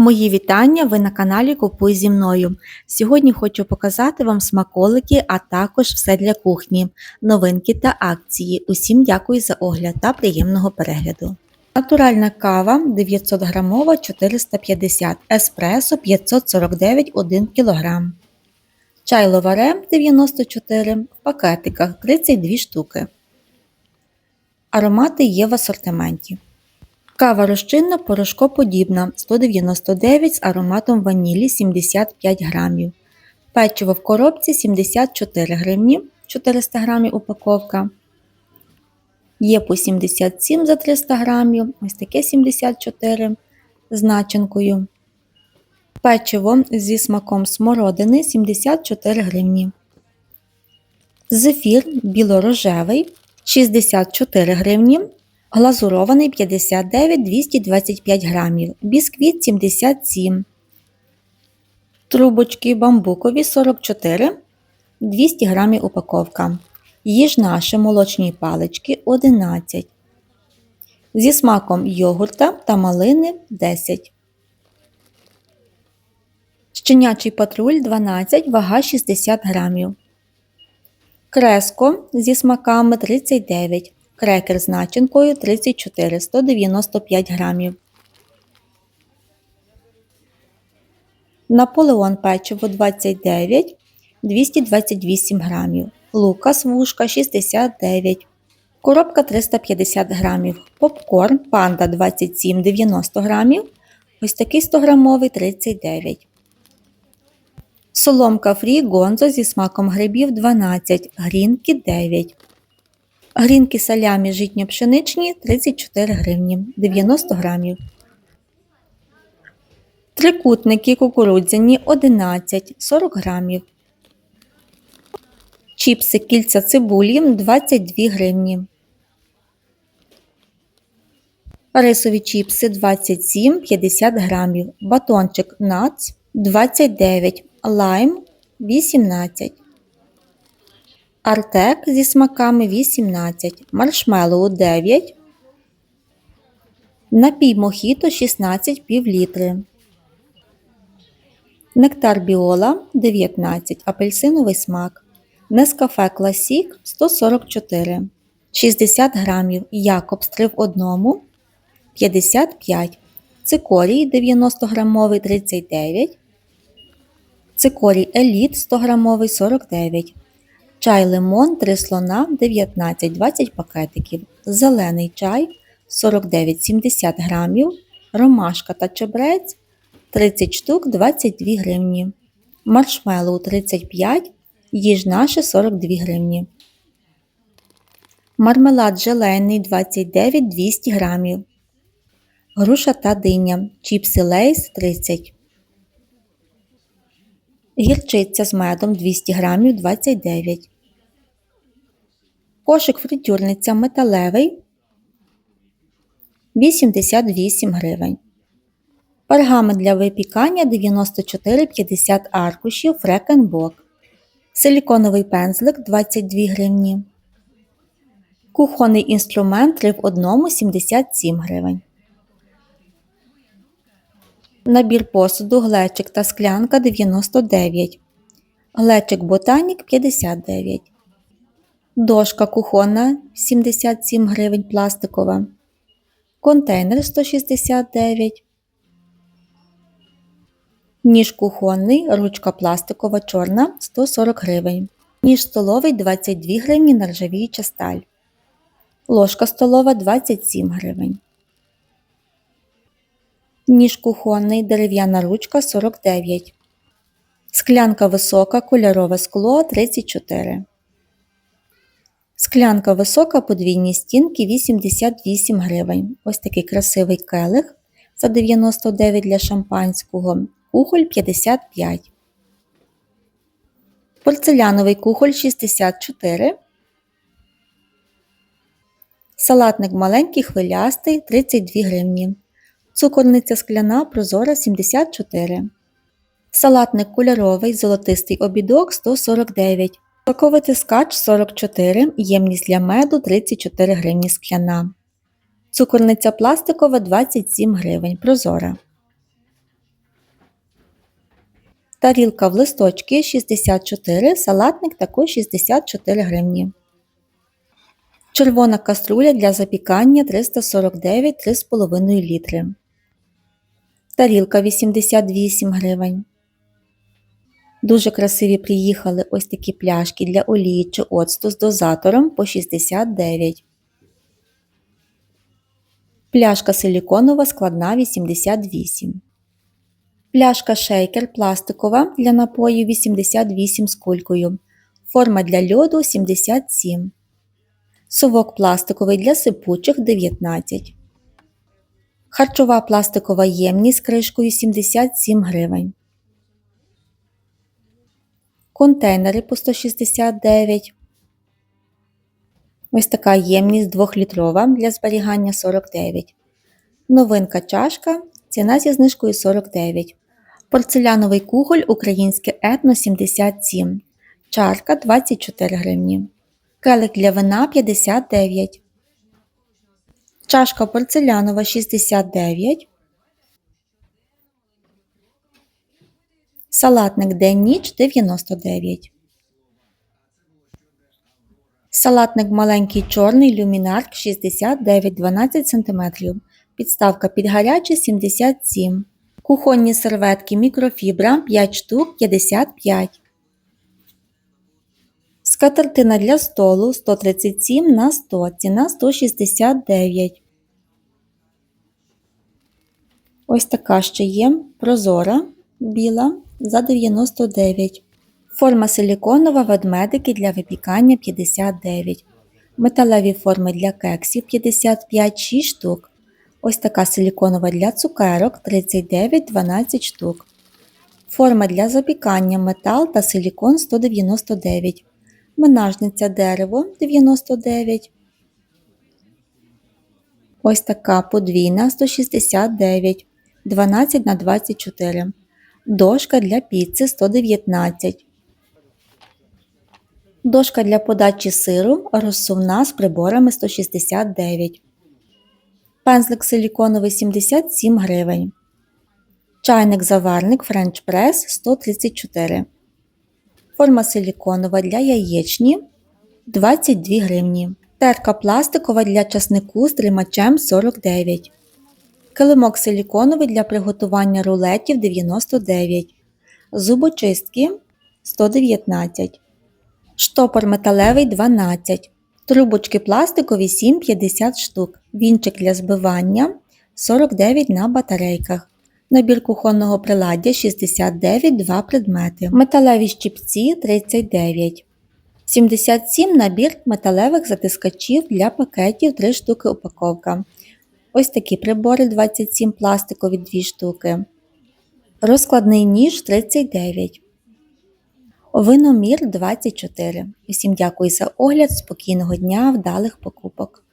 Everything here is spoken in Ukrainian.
Мої вітання! Ви на каналі Купуй зі мною. Сьогодні хочу показати вам смаколики, а також все для кухні, новинки та акції. Усім дякую за огляд та приємного перегляду. Натуральна кава 900 грамова 450, еспресо 549 1 кг. Чай ловаре 94 в пакетиках 32 штуки. Аромати є в асортименті. Кава розчинна порошкоподібна 199 з ароматом ванілі 75 грамів. Печиво в коробці 74 гривні 400 грамів упаковка. Є по 77 за 300 грамів, ось таке 74 з начинкою. Печиво зі смаком смородини 74 гривні. Зефір білорожевий 64 гривні. Глазурований 59 225 грамів, бісквіт 77, трубочки бамбукові 44 200 грамів упаковка. Їж наші молочні палички 11. Зі смаком йогурта та малини 10. Щенячий патруль 12, вага 60 грамів. Креско зі смаками 39 крекер з начинкою 34 195 грамів. Наполеон печиво 29 228 грамів. Лукас вушка 69 Коробка 350 грамів. Попкорн панда 27 90 грамів. Ось такий 100 грамовий 39 Соломка фрі гонзо зі смаком грибів 12, грінки 9 Грінки салямі житньо-пшеничні 34 гривні 90 грамів. Трикутники кукурудзяні 11 40 грамів. Чіпси кільця цибулі 22 гривні. Рисові чіпси 27 50 грамів. Батончик нац 29 лайм 18 Артек зі смаками 18, маршмеллоу 9, напій мохіто 16 півлітри, нектар біола 19, апельсиновий смак, Нескафе Класік 144, 60 грамів, Якобс 3 в одному 55, цикорій 90 грамовий 39, цикорій еліт 100 грамовий 49 Чай лимон 3 слона 19-20 пакетиків, зелений чай 49-70 грамів, ромашка та чебрець 30 штук 22 гривні, маршмеллоу 35, їж наше 42 гривні. Мармелад желейний 29-200 грамів. Груша та диня, чіпси лейс 30 Гірчиця з медом 200 грамів 29 Кошик фритюрниця металевий 88 гривень. Пергамент для випікання 94,50 аркушів фрекенбок. Силіконовий пензлик 22 гривні. Кухонний інструмент 3 в 1 77 гривень. Набір посуду, глечик та склянка 99. Глечик ботанік 59. Дошка кухонна 77 гривень пластикова. Контейнер 169. Ніж кухонний, ручка пластикова чорна 140 гривень. Ніж столовий 22 гривні нержавіюча сталь. Ложка столова 27 гривень. Ніж кухонний, дерев'яна ручка 49. Склянка висока, кольорове скло 34. Склянка висока подвійні стінки 88 гривень. Ось такий красивий келих за 99 для шампанського. Кухоль 55. Порцеляновий кухоль 64. Салатник маленький хвилястий 32 гривні. Цукорниця скляна прозора 74. Салатник кольоровий золотистий обідок 149. Соковитискач 44, ємність для меду 34 гривні скляна. Цукорниця пластикова 27 гривень. Прозора. Тарілка в листочки 64, салатник також 64 гривні. Червона каструля для запікання 349 3,5 літри. Тарілка 88 гривень. Дуже красиві приїхали ось такі пляшки для олії чи оцту з дозатором по 69. Пляшка силіконова складна 88. Пляшка шейкер пластикова для напою 88 з кулькою. Форма для льоду 77. Совок пластиковий для сипучих 19. Харчова пластикова ємність з кришкою 77 гривень. Контейнери по 169. Ось така ємність 2-літрова для зберігання 49. Новинка чашка. Ціна зі знижкою 49. Порцеляновий кухоль українське етно 77. Чарка 24 гривні. Келик для вина 59. Чашка порцелянова 69. Салатник день-ніч 99. Салатник маленький чорний люмінарк 69 12 см. Підставка під гаряче 77 Кухонні серветки мікрофібра 5 штук 55 Скатертина для столу 137 на 100, ціна 169. Ось така ще є прозора біла за 99. Форма силіконова ведмедики для випікання 59. Металеві форми для кексів 55 6 штук. Ось така силіконова для цукерок 39 12 штук. Форма для запікання метал та силікон 199. Менажниця дерево 99. Ось така подвійна 169 12 на 24. Дошка для піци 119. Дошка для подачі сиру розсувна з приборами 169. Пензлик силіконовий 77 гривень. Чайник заварник French Press 134. Форма силіконова для яєчні 22 гривні. Терка пластикова для часнику з тримачем 49. Килимок силіконовий для приготування рулетів 99. Зубочистки 119. Штопор металевий 12. Трубочки пластикові 7,50 штук. Вінчик для збивання 49 на батарейках. Набір кухонного приладдя 69 2 предмети. Металеві щипці 39. 77 набір металевих затискачів для пакетів 3 штуки упаковка. Ось такі прибори 27 пластикові 2 штуки. Розкладний ніж 39. Виномір 24. Усім дякую за огляд, спокійного дня, вдалих покупок.